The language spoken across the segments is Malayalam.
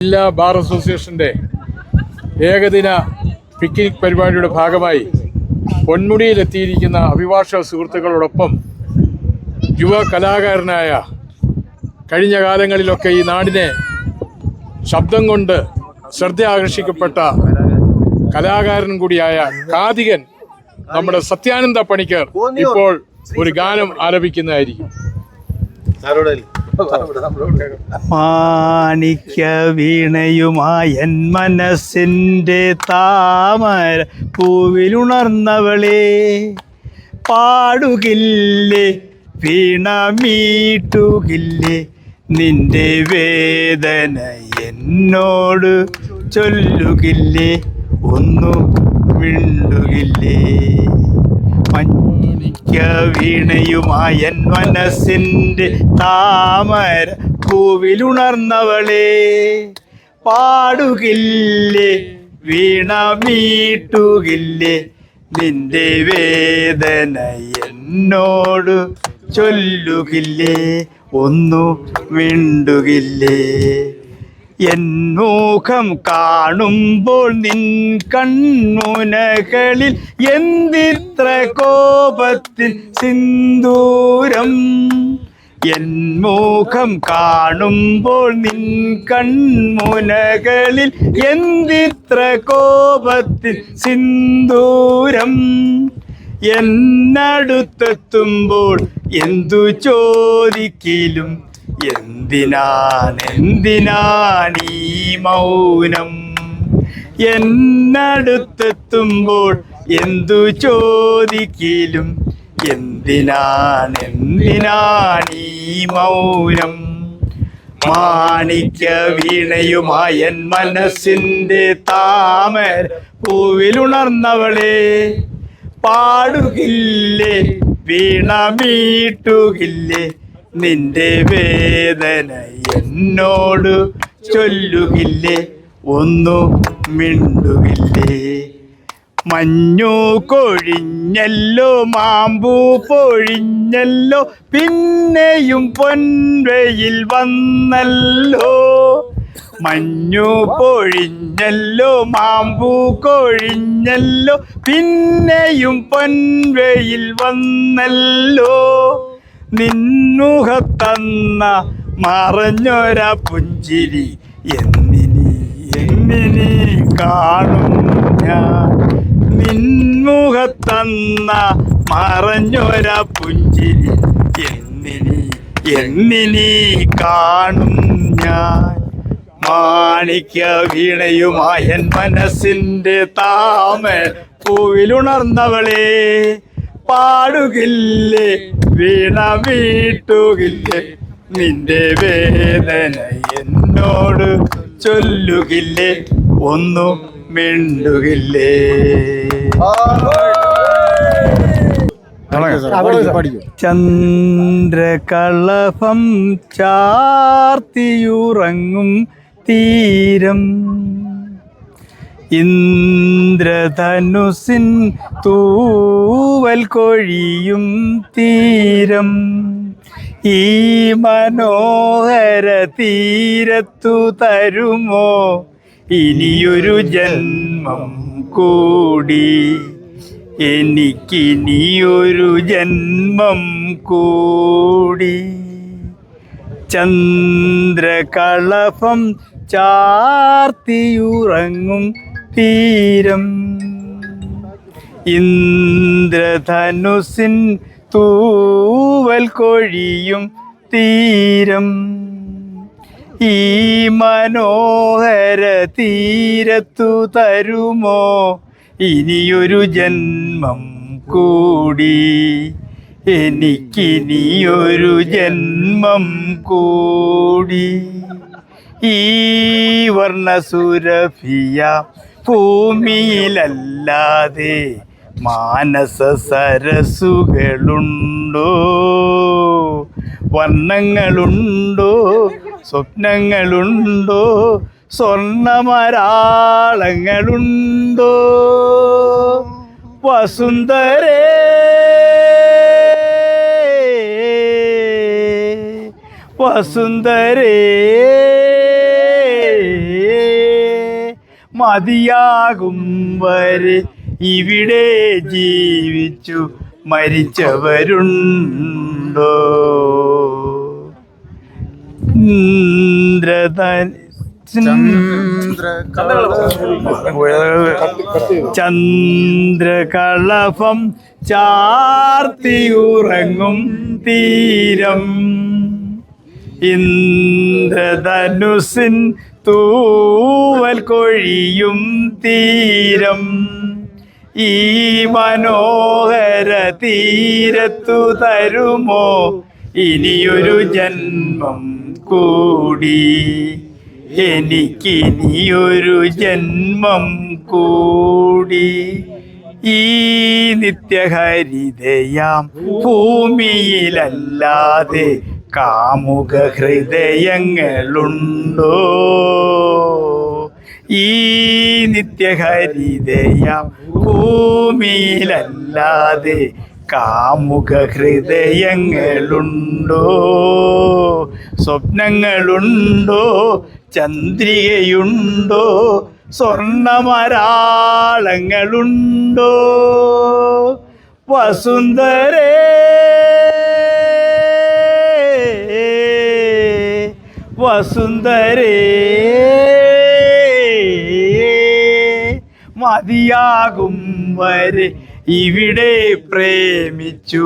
ജില്ലാ ബാർ അസോസിയേഷന്റെ ഏകദിന പിക്നിക് പരിപാടിയുടെ ഭാഗമായി പൊന്മുടിയിലെത്തിയിരിക്കുന്ന അഭിഭാഷക സുഹൃത്തുക്കളോടൊപ്പം യുവ കലാകാരനായ കഴിഞ്ഞ കാലങ്ങളിലൊക്കെ ഈ നാടിനെ ശബ്ദം കൊണ്ട് ശ്രദ്ധ ആകർഷിക്കപ്പെട്ട കലാകാരൻ കൂടിയായ കാതികൻ നമ്മുടെ സത്യാനന്ദ പണിക്കർ ഇപ്പോൾ ഒരു ഗാനം ആലപിക്കുന്നതായിരിക്കും. മാണിക്യ വീണയുമായൻ മനസ്സിന്റെ താമര പൂവിലുണർന്നവളെ പാടുകില്ലേ വീണ മീട്ടുകില്ലേ നിന്റെ വേദന എന്നോട് ചൊല്ലുകില്ലേ ഒന്നു മിണ്ടുകില്ലേ. മഞ്ഞിക്ക വീണയുമായൻ മനസ്സിന്റെ താമര പൂവിലുണർന്നവളെ. പാടുകില്ലേ വീണ മീട്ടുകില്ലേ നിന്റെ വേദന എന്നോട് ചൊല്ലുകില്ലേ ഒന്നു മിണ്ടുകില്ലേ. മുഖം കാണുമ്പോൾ നിൻ കൺമുനകളിൽ എന്തിത്ര കോപത്തിൽ സിന്ദൂരം? എൻ മുഖം കാണുമ്പോൾ നിൻ കൺമുനകളിൽ എന്തിത്ര കോപത്തിൽ സിന്ദൂരം? എന്നടുത്തെത്തുമ്പോൾ എന്തു ചോദിക്കിലും എന്തിനാണ് എന്തിനാണീ മൗനം? എന്നടുത്തെത്തുമ്പോൾ എന്തു ചോദിക്കിലും? നീ മൗനം? മാണിക്യ വീണയുമായൻ മനസ്സിന്റെ താമര പൂവിലുണർന്നവളെ പാടുകില്ലേ വീണ മീട്ടുകില്ലേ നിന്റെ വേദന എന്നോട് ചൊല്ലുകില്ലേ? ഒന്നു മിണ്ടുകില്ലേ? മഞ്ഞു കൊഴിഞ്ഞല്ലോ മാമ്പൂ പൊഴിഞ്ഞല്ലോ പിന്നെയും പൊൻവയിൽ വന്നല്ലോ. മഞ്ഞു പൊഴിഞ്ഞല്ലോ മാമ്പൂ കൊഴിഞ്ഞല്ലോ പിന്നെയും പൊൻവയിൽ വന്നല്ലോ. നിന്നുഹത്തന്ന മറഞ്ഞൊര പുഞ്ചിരി. എന്നിനി എന്നിനി കാണും ഞാൻ. നിന്നുഹത്തന്ന മറഞ്ഞൊര പുഞ്ചിരി. എന്നിനി എന്നിനി കാണും ഞാൻ. മാണിക്യ വീണയുമായൻ മനസ്സിന്റെ താമ പൂവിലുണർന്നവളെ. പാടുകില്ലേ? വീണ വീട്ടുകില്ലേ? നിന്റെ വേദന എന്നോട് ചൊല്ലുകില്ലേ? ഒന്നും മിണ്ടുകില്ലേ? ചന്ദ്രകളഭം ചാർത്തിയുറങ്ങും തീരം. ഇന്ദ്രധനുസിൻ തൂവൽ കൊഴിയും തീരം. ഈ മനോഹര തീരത്തു തരുമോ? ഇനിയൊരു ജന്മം കൂടി. എനിക്കിനിയൊരു ജന്മം കൂടി. ചന്ദ്രകളഭം ചാർത്തിയുറങ്ങും. തീരം. ഇന്ദ്രധനുസിൻ തൂവൽ കൊഴിയും തീരം. ഈ മനോഹര തീരത്തു തരുമോ? ഇനിയൊരു ജന്മം കൂടി. എനിക്കിനിയൊരു ജന്മം കൂടി. ഈ വർണസുരഭിയ ഭൂമിയിലല്ലാതെ മാനസ സരസുകളുണ്ടോ? വർണങ്ങളുണ്ടോ? സ്വപ്നങ്ങളുണ്ടോ? സ്വർണമരാളങ്ങളുണ്ടോ? വസുന്ധരേ! വസുന്ധരേ! മതിയാകും വരെ ഇവിടെ ജീവിച്ചു മരിച്ചവരുണ്ടോ? ചന്ദ്രകളഭം ചാർത്തിയുറങ്ങും തീരം. ഇന്ദ്രധനുസിൻ തൂവൽ കൊഴിയും തീരം. ഈ മനോഹര തീരത്തു തരുമോ? ഇനിയൊരു ജന്മം കൂടി. എനിക്കിനിയൊരു ജന്മം കൂടി. ഈ നിത്യഹരിതയാം ഭൂമിയിലല്ലാതെ കാമുക ഹൃദയങ്ങളുണ്ടോ ഈ നിത്യഹരിതയാം ഭൂമിയിലല്ലാതെ കാമുക ഹൃദയങ്ങളുണ്ടോ? സ്വപ്നങ്ങളുണ്ടോ? ചന്ദ്രികയുണ്ടോ? സ്വർണമരാളങ്ങളുണ്ടോ? വസുന്ധരേ വസുന്ധരേ. മതിയാകും വരെ ഇവിടെ പ്രേമിച്ചു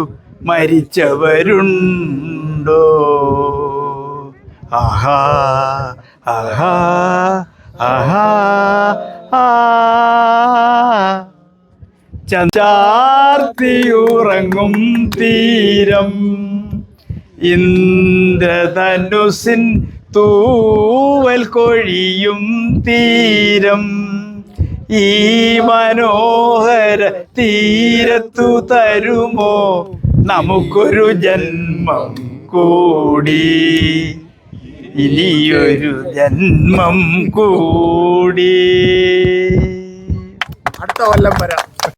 മരിച്ചവരുണ്ടോ? ആഹാ ആഹാ ആഹാ ചാർത്തിയുറങ്ങും തീരം ഇന്ദ്രധനുസിൻ തൂവൽ കൊഴിയും തീരം. ഈ മനോഹര തീരത്തു തരുമോ? നമുക്കൊരു ജന്മം കൂടി. ഇനിയൊരു ജന്മം കൂടി. അടുത്ത കൊല്ലം വരാം.